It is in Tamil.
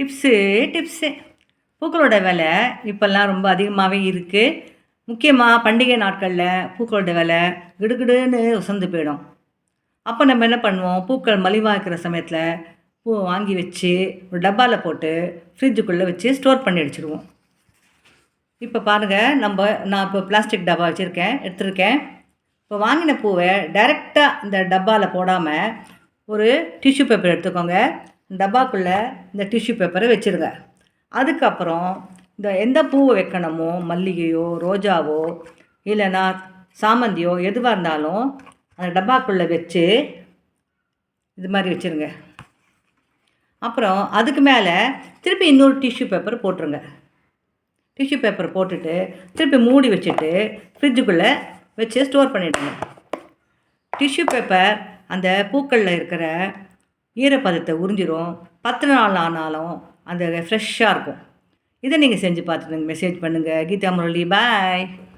டிப்ஸு டிப்ஸு பூக்களோட விலை இப்போல்லாம் ரொம்ப அதிகமாகவே இருக்குது முக்கியமாக பண்டிகை நாட்களில் பூக்களோட விலை கிடுகிடுன்னு உசந்து போயிடும். அப்போ நம்ம என்ன பண்ணுவோம்? பூக்கள் மலிவாக இருக்கிற சமயத்தில் பூ வாங்கி வச்சு ஒரு டப்பாவில் போட்டு ஃப்ரிட்ஜுக்குள்ளே வச்சு ஸ்டோர் பண்ணி வச்சுருவோம். இப்போ பாருங்கள் நம்ம நான் இப்போ பிளாஸ்டிக் டப்பா வச்சுருக்கேன் எடுத்திருக்கேன். இப்போ வாங்கின பூவை டைரெக்டாக இந்த டப்பாவில் போடாமல் ஒரு டிஷ்யூ பேப்பர் எடுத்துக்கோங்க. டப்பாக்குள்ளே இந்த டிஷ்யூ பேப்பரை வச்சுருங்க. அதுக்கப்புறம் இந்த எந்த பூவை வைக்கணுமோ மல்லிகையோ ரோஜாவோ இல்லைன்னா சாமந்தியோ எதுவாக இருந்தாலும் அந்த டப்பாக்குள்ளே வச்சு இது மாதிரி வச்சுருங்க. அப்புறம் அதுக்கு மேலே திருப்பி இன்னொரு டிஷ்யூ பேப்பர் போட்டுருங்க. டிஷ்யூ பேப்பர் போட்டுட்டு திருப்பி மூடி வச்சுட்டு ஃப்ரிட்ஜுக்குள்ளே வச்சு ஸ்டோர் பண்ணிவிடுங்க டிஷ்யூ பேப்பர் அந்த பூக்களில் இருக்கிற ஈரப்பதத்தை உறிஞ்சிரும். பத்து நாள் ஆனாலும் அந்த ஃப்ரெஷ்ஷாக இருக்கும். இதை நீங்கள் செஞ்சு பார்த்துட்டு மெசேஜ் பண்ணுங்கள் கீதா முரளி பாய்